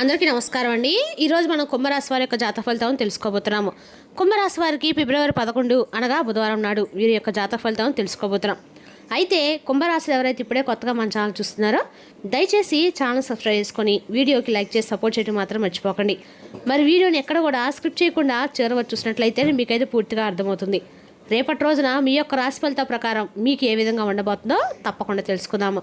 అందరికీ నమస్కారం అండి. ఈరోజు మనం కుంభరాశి వారి యొక్క జాతక ఫలితం తెలుసుకోబోతున్నాము. కుంభరాశి వారికి ఫిబ్రవరి పదకొండు అనగా బుధవారం నాడు వీరి యొక్క జాతక ఫలితం తెలుసుకోబోతున్నాం. అయితే కుంభరాశి ఎవరైతే ఇప్పుడే కొత్తగా మన ఛానల్ చూస్తున్నారో దయచేసి ఛానల్ సబ్స్క్రైబ్ చేసుకొని వీడియోకి లైక్ చేసి సపోర్ట్ చేయడం మాత్రం మర్చిపోకండి. మరి వీడియోని ఎక్కడ కూడా స్క్రిప్ట్ చేయకుండా చేరవచ్చు చూసినట్లయితే మీకైతే పూర్తిగా అర్థమవుతుంది. రేపటి రోజున మీ యొక్క రాశి ఫలితం ప్రకారం మీకు ఏ విధంగా ఉండబోతుందో తప్పకుండా తెలుసుకుందాము.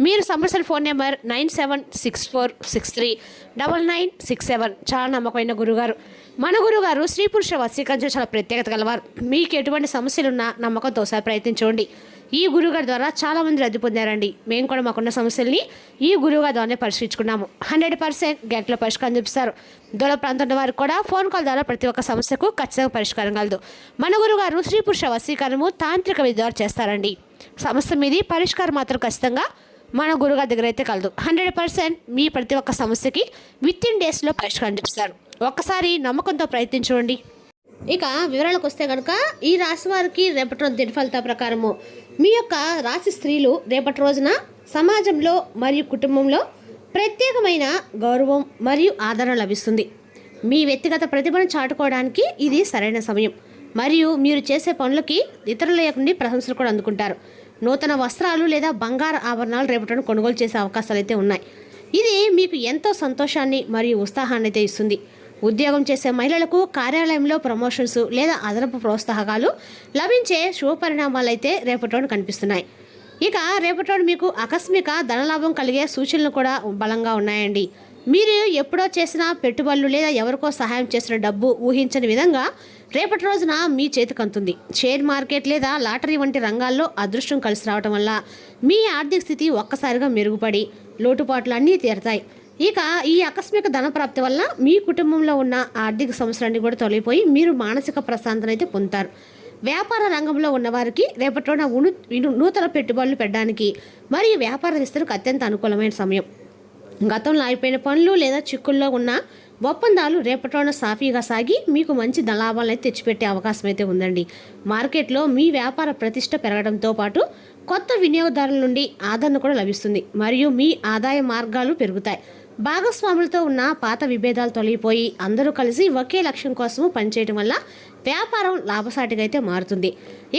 మీరు సంవత్సరం phone number nine seven six four six three double nine six seven. చాలా నమ్మకమైన గురుగారు. మన గురుగారు స్త్రీ పురుష వశీకరణ చాలా ప్రత్యేకత గలవారు. మీకు ఎటువంటి సమస్యలున్నా నమ్మకంతో ఒకసారి ప్రయత్నించండి. ఈ గురుగారి ద్వారా చాలామంది రద్దు పొందారండి. మేము కూడా మాకున్న సమస్యల్ని ఈ గురువుగారి ద్వారానే పరిష్కరించుకున్నాము. హండ్రెడ్ పర్సెంట్ గంటల పరిష్కారం చూపిస్తారు. దూర ప్రాంతం వారికి కూడా ఫోన్ కాల్ ద్వారా ప్రతి ఒక్క సమస్యకు ఖచ్చితంగా పరిష్కారం కలదు. మన గురుగారు స్త్రీ పురుష వశీకరణము తాంత్రిక విధి ద్వారా చేస్తారండి. సమస్య మీది పరిష్కారం మాత్రం ఖచ్చితంగా మన గురుగారి దగ్గర అయితే కలదు. హండ్రెడ్ పర్సెంట్ మీ ప్రతి ఒక్క సమస్యకి విత్ ఇన్ డేస్లో పరిష్కారం చూపిస్తారు ఒక్కసారి నమ్మకంతో ప్రయత్నించండి ఇక వివరాలకు వస్తే కనుక ఈ రాశి వారికి రేపటి రోజు దినఫలిత ప్రకారము. మీ యొక్క రాశి స్త్రీలు రేపటి రోజున సమాజంలో మరియు కుటుంబంలో ప్రత్యేకమైన గౌరవం మరియు ఆదరణ లభిస్తుంది. మీ వ్యక్తిగత ప్రతిభను చాటుకోవడానికి ఇది సరైన సమయం. మరియు మీరు చేసే పనులకి ఇతరుల యొక్క నుండి ప్రశంసలు కూడా అందుకుంటారు. నూతన వస్త్రాలు లేదా బంగారు ఆభరణాలు రేపటి కొనుగోలు చేసే అవకాశాలు అయితే ఉన్నాయి. ఇది మీకు ఎంతో సంతోషాన్ని మరియు ఉత్సాహాన్ని అయితే ఇస్తుంది. ఉద్యోగం చేసే మహిళలకు కార్యాలయంలో ప్రమోషన్స్ లేదా అదనపు ప్రోత్సాహకాలు లభించే శుభ పరిణామాలు అయితే రేపటి కనిపిస్తున్నాయి. ఇక రేపటి మీకు ఆకస్మిక ధనలాభం కలిగే సూచనలు కూడా బలంగా ఉన్నాయండి. మీరు ఎప్పుడో చేసిన పెట్టుబడులు లేదా ఎవరికో సహాయం చేసిన డబ్బు ఊహించని విధంగా రేపటి రోజున మీ చేతికి అందుతుంది షేర్ మార్కెట్ లేదా లాటరీ వంటి రంగాల్లో అదృష్టం కలిసి రావటం వల్ల మీ ఆర్థిక స్థితి ఒక్కసారిగా మెరుగుపడి లోటుపాట్లు అన్నీ తీరతాయి. ఇక ఈ ఆకస్మిక ధన ప్రాప్తి వల్ల మీ కుటుంబంలో ఉన్న ఆర్థిక సమస్యలన్నీ కూడా తొలగిపోయి మీరు మానసిక ప్రశాంతత అయితే పొందుతారు. వ్యాపార రంగంలో ఉన్నవారికి రేపటి రోజున నూతన పెట్టుబడులు పెట్టడానికి మరియు వ్యాపార విస్తరణకు అత్యంత అనుకూలమైన సమయం. గతంలో అయిపోయిన పనులు లేదా చిక్కుల్లో ఉన్న ఒప్పందాలు రేపటిలోన సాఫీగా సాగి మీకు మంచి లాభాలను తెచ్చిపెట్టే అవకాశం అయితే ఉందండి. మార్కెట్లో మీ వ్యాపార ప్రతిష్ట పెరగడంతో పాటు కొత్త వినియోగదారుల నుండి ఆదరణ కూడా లభిస్తుంది. మరియు మీ ఆదాయ మార్గాలు పెరుగుతాయి. భాగస్వాములతో ఉన్న పాత విభేదాలు తొలగిపోయి అందరూ కలిసి ఒకే లక్ష్యం కోసం పనిచేయడం వల్ల వ్యాపారం లాభసాటిగా అయితే మారుతుంది.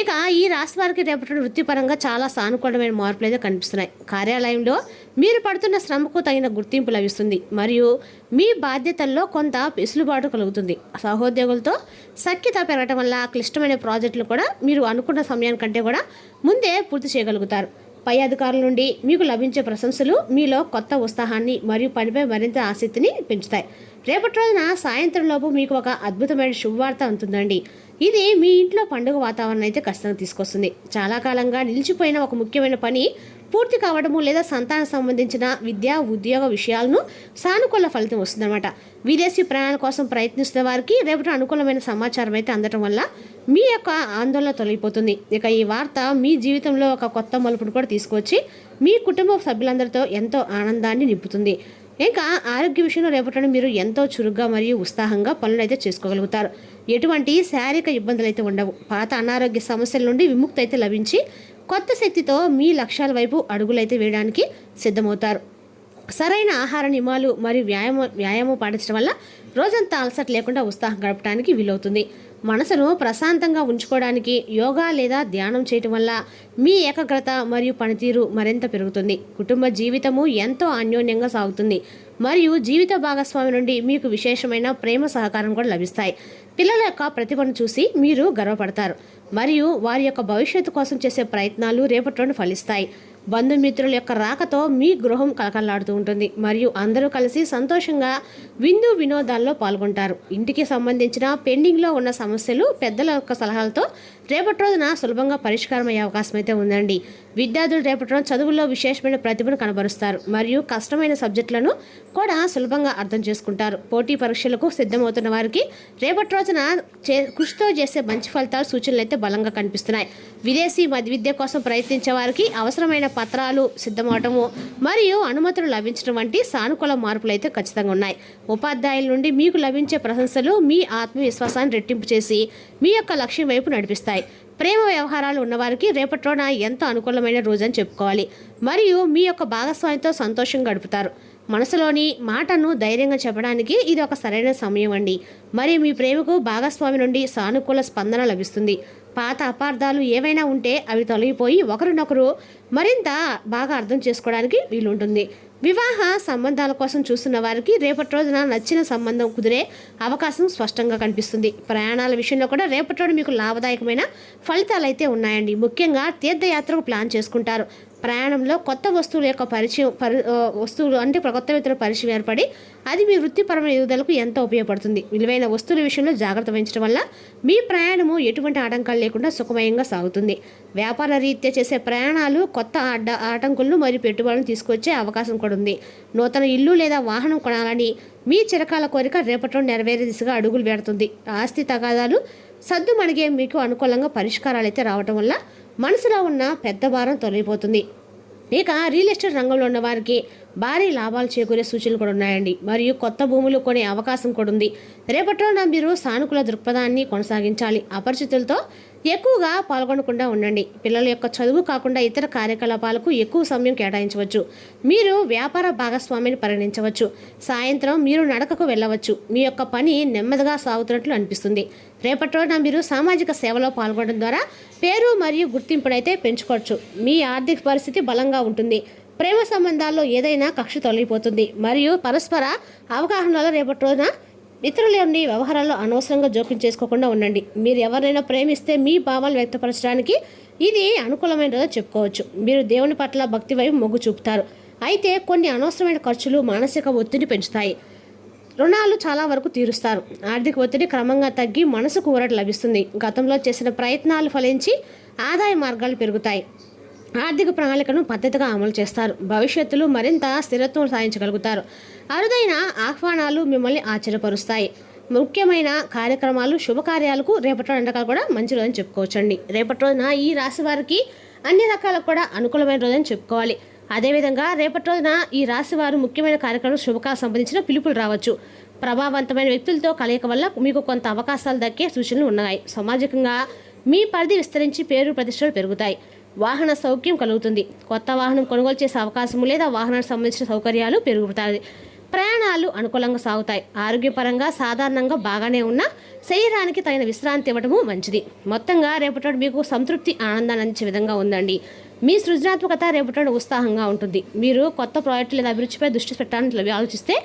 ఇక ఈ రాశి వారికి రేపటి వృత్తిపరంగా చాలా సానుకూలమైన మార్పులు అయితే కనిపిస్తున్నాయి. కార్యాలయంలో మీరు పడుతున్న శ్రమకు తగిన గుర్తింపు లభిస్తుంది. మరియు మీ బాధ్యతల్లో కొంత వెసులుబాటు కలుగుతుంది. సహోద్యోగులతో సఖ్యత పెరగటం వల్ల క్లిష్టమైన ప్రాజెక్టులు కూడా మీరు అనుకున్న సమయానికంటే కూడా ముందే పూర్తి చేయగలుగుతారు. పై అధికారుల నుండి మీకు లభించే ప్రశంసలు మీలో కొత్త ఉత్సాహాన్ని మరియు పనిపై మరింత ఆసక్తిని పెంచుతాయి. రేపటి రోజున సాయంత్రం లోపు మీకు ఒక అద్భుతమైన శుభవార్త ఉంటుందండి ఇది మీ ఇంట్లో పండుగ వాతావరణం అయితే ఖచ్చితంగా తీసుకొస్తుంది. చాలా కాలంగా నిలిచిపోయిన ఒక ముఖ్యమైన పని పూర్తి కావడము లేదా సంతానం సంబంధించిన విద్యా ఉద్యోగ విషయాలను సానుకూల ఫలితం వస్తుందన్నమాట. విదేశీ ప్రయాణాల కోసం ప్రయత్నిస్తున్న వారికి రేపటి అనుకూలమైన సమాచారం అయితే అందటం వల్ల మీ యొక్క ఆందోళన తొలగిపోతుంది. ఇక ఈ వార్త మీ జీవితంలో ఒక కొత్త మలుపును కూడా తీసుకొచ్చి మీ కుటుంబ సభ్యులందరితో ఎంతో ఆనందాన్ని నింపుతుంది. ఇంకా ఆరోగ్య విషయంలో రేపటి మీరు ఎంతో చురుగ్గా మరియు ఉత్సాహంగా పనులు అయితే చేసుకోగలుగుతారు. ఎటువంటి శారీరక ఇబ్బందులు అయితే ఉండవు. పాత అనారోగ్య సమస్యల నుండి విముక్తి అయితే లభించి కొత్త శక్తితో మీ లక్ష్యాల వైపు అడుగులైతే వేయడానికి సిద్ధమవుతారు. సరైన ఆహార నియమాలు మరియు వ్యాయామం వ్యాయామం పాటించడం వల్ల రోజంతా అలసట లేకుండా ఉత్సాహం గడపడానికి వీలవుతుంది. మనసును ప్రశాంతంగా ఉంచుకోవడానికి యోగా లేదా ధ్యానం చేయటం వల్ల మీ ఏకాగ్రత మరియు పనితీరు మరింత పెరుగుతుంది. కుటుంబ జీవితము ఎంతో అన్యోన్యంగా సాగుతుంది. మరియు జీవిత భాగస్వామి నుండి మీకు విశేషమైన ప్రేమ సహకారం కూడా లభిస్తాయి. పిల్లల యొక్క ప్రతిభను చూసి మీరు గర్వపడతారు. మరియు వారి యొక్క భవిష్యత్తు కోసం చేసే ప్రయత్నాలు రేపటి నుండి ఫలిస్తాయి. బంధుమిత్రుల యొక్క రాకతో మీ గృహం కలకల్లాడుతూ ఉంటుంది. మరియు అందరూ కలిసి సంతోషంగా విందు వినోదాల్లో పాల్గొంటారు. ఇంటికి సంబంధించిన పెండింగ్లో ఉన్న సమస్యలు పెద్దల యొక్క సలహాలతో రేపటి రోజున సులభంగా పరిష్కారం అయ్యే అవకాశం అయితే ఉందండి. విద్యార్థులు రేపటి రోజు చదువుల్లో విశేషమైన ప్రతిభను కనబరుస్తారు. మరియు కష్టమైన సబ్జెక్టులను కూడా సులభంగా అర్థం చేసుకుంటారు. పోటీ పరీక్షలకు సిద్ధమవుతున్న వారికి రేపటి రోజున చే కృషితో చేసే మంచి ఫలితాలు సూచనలు అయితే బలంగా కనిపిస్తున్నాయి. విదేశీ మధ్య విద్య కోసం ప్రయత్నించే వారికి అవసరమైన పత్రాలు సిద్ధమవటము మరియు అనుమతులు లభించడం వంటి సానుకూల మార్పులు అయితే ఖచ్చితంగా ఉన్నాయి. ఉపాధ్యాయుల నుండి మీకు లభించే ప్రశంసలు మీ ఆత్మవిశ్వాసాన్ని రెట్టింపు చేసి మీ యొక్క లక్ష్యం వైపు నడిపిస్తాయి. ప్రేమ వ్యవహారాలు ఉన్నవారికి రేపటి రోజున ఎంతో అనుకూలమైన రోజు అని చెప్పుకోవాలి. మరియు మీ యొక్క భాగస్వామితో సంతోషం గడుపుతారు. మనసులోని మాటను ధైర్యంగా చెప్పడానికి ఇది ఒక సరైన సమయం అండి. మరి మీ ప్రేమకు భాగస్వామి నుండి సానుకూల స్పందన లభిస్తుంది. పాత అపార్థాలు ఏవైనా ఉంటే అవి తొలగిపోయి ఒకరినొకరు మరింత బాగా అర్థం చేసుకోవడానికి వీలుంటుంది. వివాహ సంబంధాల కోసం చూస్తున్న వారికి రేపటి రోజున నచ్చిన సంబంధం కుదిరే అవకాశం స్పష్టంగా కనిపిస్తుంది. ప్రయాణాల విషయంలో కూడా రేపటి రోజు మీకు లాభదాయకమైన ఫలితాలు అయితే ఉన్నాయండి. ముఖ్యంగా తీర్థయాత్రకు ప్లాన్ చేసుకుంటారు. ప్రయాణంలో కొత్త వస్తువుల యొక్క పరిచయం పరి వస్తువులు అంటే కొత్త వ్యక్తుల పరిచయం ఏర్పడి అది మీ వృత్తిపరమైన ఎదుగుదలకు ఎంతో ఉపయోగపడుతుంది. విలువైన వస్తువుల విషయంలో జాగ్రత్త వహించడం వల్ల మీ ప్రయాణము ఎటువంటి ఆటంకాలు లేకుండా సుఖమయంగా సాగుతుంది. వ్యాపార రీత్యా చేసే ప్రయాణాలు కొత్త అడ్డ ఆటంకులను మరియు పెట్టుబడులను తీసుకొచ్చే అవకాశం కూడా ఉంది. నూతన ఇల్లు లేదా వాహనం కొనాలని మీ చిరకాల కోరిక రేపట్లో నెరవేరే దిశగా అడుగులు పెడుతుంది ఆస్తి తగాదాలు సద్దు మణిగే మీకు అనుకూలంగా పరిష్కారాలు అయితే రావటం వల్ల మనసులో ఉన్న పెద్ద భారం తొలగిపోతుంది. ఇక రియల్ ఎస్టేట్ రంగంలో ఉన్న వారికి భారీ లాభాలు చేకూరే సూచనలు కూడా ఉన్నాయండి. మరియు కొత్త భూములు కొనే అవకాశం కూడా ఉంది. రేపటిలోన మీరు సానుకూల దృక్పథాన్ని కొనసాగించాలి. అపరిచితులతో ఎక్కువగా పాల్గొనకుండా ఉండండి. పిల్లల యొక్క చదువు కాకుండా ఇతర కార్యకలాపాలకు ఎక్కువ సమయం కేటాయించవచ్చు. మీరు వ్యాపార భాగస్వామిని పరిగణించవచ్చు. సాయంత్రం మీరు నడకకు వెళ్ళవచ్చు. మీ యొక్క పని నెమ్మదిగా సాగుతున్నట్లు అనిపిస్తుంది. రేపటి రోజున మీరు సామాజిక సేవలో పాల్గొనడం ద్వారా పేరు మరియు గుర్తింపునైతే పెంచుకోవచ్చు. మీ ఆర్థిక పరిస్థితి బలంగా ఉంటుంది. ప్రేమ సంబంధాల్లో ఏదైనా కక్ష తొలగిపోతుంది. మరియు పరస్పర అవగాహనలో రేపటి రోజున ఇతరుల నుండి వ్యవహారాల్లో అనవసరంగా జోక్యం చేసుకోకుండా ఉండండి. మీరు ఎవరైనా ప్రేమిస్తే మీ భావాలు వ్యక్తపరచడానికి ఇది అనుకూలమైనదో చెప్పుకోవచ్చు. మీరు దేవుని పట్ల భక్తి వైపు మొగ్గు చూపుతారు. అయితే కొన్ని అనవసరమైన ఖర్చులు మానసిక ఒత్తిడి పెంచుతాయి. రుణాలు చాలా వరకు తీరుస్తారు. ఆర్థిక ఒత్తిడి క్రమంగా తగ్గి మనసుకు ఊరట లభిస్తుంది. గతంలో చేసిన ప్రయత్నాలు ఫలించి ఆదాయ మార్గాలు పెరుగుతాయి. ఆర్థిక ప్రణాళికను పద్ధతిగా అమలు చేస్తారు. భవిష్యత్తులో మరింత స్థిరత్వం సాధించగలుగుతారు. అరుదైన ఆహ్వానాలు మిమ్మల్ని ఆశ్చర్యపరుస్తాయి. ముఖ్యమైన కార్యక్రమాలు శుభకార్యాలకు రేపటి రోజు కూడా మంచి రోజు అని చెప్పుకోవచ్చండి. రేపటి రోజున ఈ రాశి వారికి అన్ని రకాలకు కూడా అనుకూలమైన రోజని చెప్పుకోవాలి. అదేవిధంగా రేపటి రోజున ఈ రాశి వారు ముఖ్యమైన కార్యక్రమాలు శుభకాలకు సంబంధించిన పిలుపులు రావచ్చు. ప్రభావవంతమైన వ్యక్తులతో కలయిక వల్ల మీకు కొంత అవకాశాలు దక్కే సూచనలు ఉన్నాయి. సామాజికంగా మీ పరిధి విస్తరించి పేరు ప్రతిష్టలు పెరుగుతాయి. వాహన సౌఖ్యం కలుగుతుంది. కొత్త వాహనం కొనుగోలు చేసే అవకాశము లేదా వాహనానికి సంబంధించిన సౌకర్యాలు పెరుగుతాయి. ప్రయాణాలు అనుకూలంగా సాగుతాయి. ఆరోగ్యపరంగా సాధారణంగా బాగానే ఉన్న శరీరానికి తగిన విశ్రాంతి ఇవ్వడము మంచిది. మొత్తంగా రేపటి మీకు సంతృప్తి ఆనందాన్ని అందించే విధంగా ఉందండి. మీ సృజనాత్మకత రేపటి రోజు ఉత్సాహంగా ఉంటుంది. మీరు కొత్త ప్రాజెక్టు లేదా అభిరుచిపై దృష్టి పెట్టాలని ఆలోచిస్తే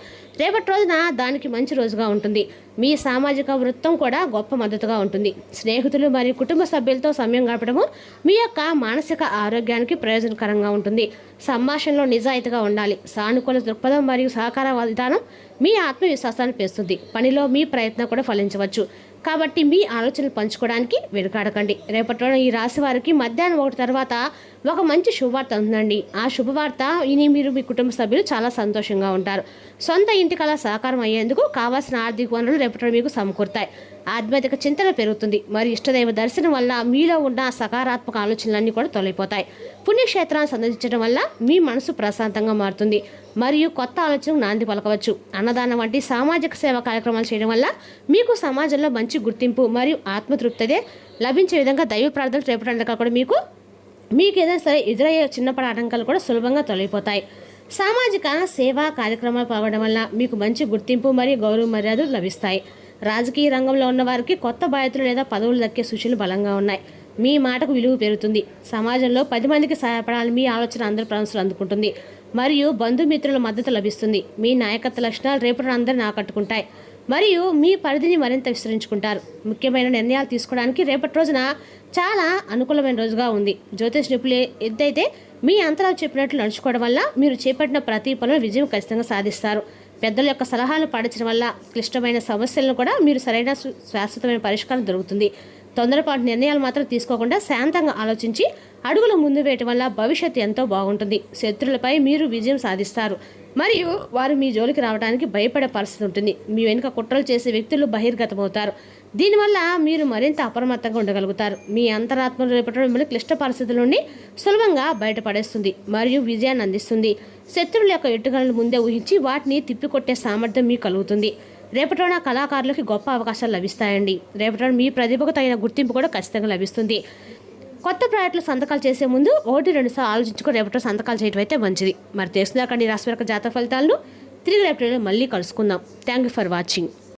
రేపటి రోజున దానికి మంచి రోజుగా ఉంటుంది. మీ సామాజిక వృత్తం కూడా గొప్ప మద్దతుగా ఉంటుంది. స్నేహితులు మరియు కుటుంబ సభ్యులతో సమయం గడపడము మీ యొక్క మానసిక ఆరోగ్యానికి ప్రయోజనకరంగా ఉంటుంది. సంభాషణలో నిజాయితీగా ఉండాలి. సానుకూల దృక్పథం మరియు సహకార విధానం మీ ఆత్మవిశ్వాసాన్ని పెంచుతుంది. పనిలో మీ ప్రయత్నం కూడా ఫలించవచ్చు. కాబట్టి మీ ఆలోచనలు పంచుకోవడానికి వెనుకాడకండి. రేపటి రోజున ఈ రాశి వారికి మధ్యాహ్నం ఒకటి తర్వాత ఒక మంచి శుభవార్త ఉందండి. ఆ శుభవార్త ఇని మీరు మీ కుటుంబ సభ్యులు చాలా సంతోషంగా ఉంటారు. సొంత ఇంటి కళ సహకారం అయ్యేందుకు కావాల్సిన ఆర్థిక వనరులు రేపటి మీకు సమకూరుతాయి. ఆధ్యాత్మిక చింతన పెరుగుతుంది. మరియు ఇష్టదైవ దర్శనం వల్ల మీలో ఉన్న సకారాత్మక ఆలోచనలన్నీ కూడా తొలగిపోతాయి. పుణ్యక్షేత్రాన్ని సందర్శించడం వల్ల మీ మనసు ప్రశాంతంగా మారుతుంది. మరియు కొత్త ఆలోచనకు నాంది పలకవచ్చు. అన్నదానం వంటి సామాజిక సేవా కార్యక్రమాలు చేయడం వల్ల మీకు సమాజంలో మంచి గుర్తింపు మరియు ఆత్మతృప్తి లభించే విధంగా దైవ ప్రార్థనలు రేపటి కూడా మీకు మీకు ఏదైనా సరే ఎదురయ్యే చిన్నప్పటి ఆటంకాలు కూడా సులభంగా తొలగిపోతాయి. సామాజిక సేవా కార్యక్రమాలు పాల్గొనడం వల్ల మీకు మంచి గుర్తింపు మరియు గౌరవ మర్యాదలు లభిస్తాయి. రాజకీయ రంగంలో ఉన్న వారికి కొత్త బాధ్యతలు లేదా పదవులు దక్కే సూచనలు బలంగా ఉన్నాయి. మీ మాటకు విలువ పెరుగుతుంది. సమాజంలో పది మందికి సహాయపడాలని మీ ఆలోచన అందరి ప్రశంసలు అందుకుంటుంది. మరియు బంధుమిత్రుల మద్దతు లభిస్తుంది. మీ నాయకత్వ లక్షణాలు రేపటి అందరిని ఆకట్టుకుంటాయి. మరియు మీ పరిధిని మరింత విస్తరించుకుంటారు. ముఖ్యమైన నిర్ణయాలు తీసుకోవడానికి రేపటి రోజున చాలా అనుకూలమైన రోజుగా ఉంది. జ్యోతిష్ నిపుణులు ఎద్దైతే మీ అంతరాలు చెప్పినట్లు నడుచుకోవడం వల్ల మీరు చేపట్టిన ప్రతి పనులు విజయం ఖచ్చితంగా సాధిస్తారు. పెద్దల యొక్క సలహాలు పాటించడం వల్ల క్లిష్టమైన సమస్యలను కూడా మీరు సరైన శాశ్వతమైన పరిష్కారం దొరుకుతుంది. తొందరపాటు నిర్ణయాలు మాత్రం తీసుకోకుండా శాంతంగా ఆలోచించి అడుగులు ముందు వేయటం వల్ల భవిష్యత్తు ఎంతో బాగుంటుంది. శత్రులపై మీరు విజయం సాధిస్తారు. మరియు వారు మీ జోలికి రావడానికి భయపడే పరిస్థితి ఉంటుంది. మీ వెనుక కుట్రలు చేసే వ్యక్తులు బహిర్గతమవుతారు. దీనివల్ల మీరు మరింత అప్రమత్తంగా ఉండగలుగుతారు. మీ అంతరాత్మలు రేపటి మిమ్మల్ని క్లిష్ట పరిస్థితుల నుండి సులభంగా బయటపడేస్తుంది మరియు విజయాన్ని అందిస్తుంది. శత్రువుల యొక్క ఎట్టుకలను ముందే ఊహించి వాటిని తిప్పికొట్టే సామర్థ్యం మీకు కలుగుతుంది. రేపటిన కళాకారులకి గొప్ప అవకాశాలు లభిస్తాయండి. రేపటిన మీ ప్రతిభకు తగిన గుర్తింపు కూడా ఖచ్చితంగా లభిస్తుంది. కొత్త ప్రాజెక్టులు సంతకాలు చేసే ముందు ఒకటి రెండు సార్లు ఆలోచించుకొని రేపటి సంతకాలు చేయడం అయితే మంచిది. మరి తెలుసుదాకండి రాశి వరకు జాతక ఫలితాలను తిరిగి రేపటిలో మళ్ళీ కలుసుకుందాం. Thank you for watching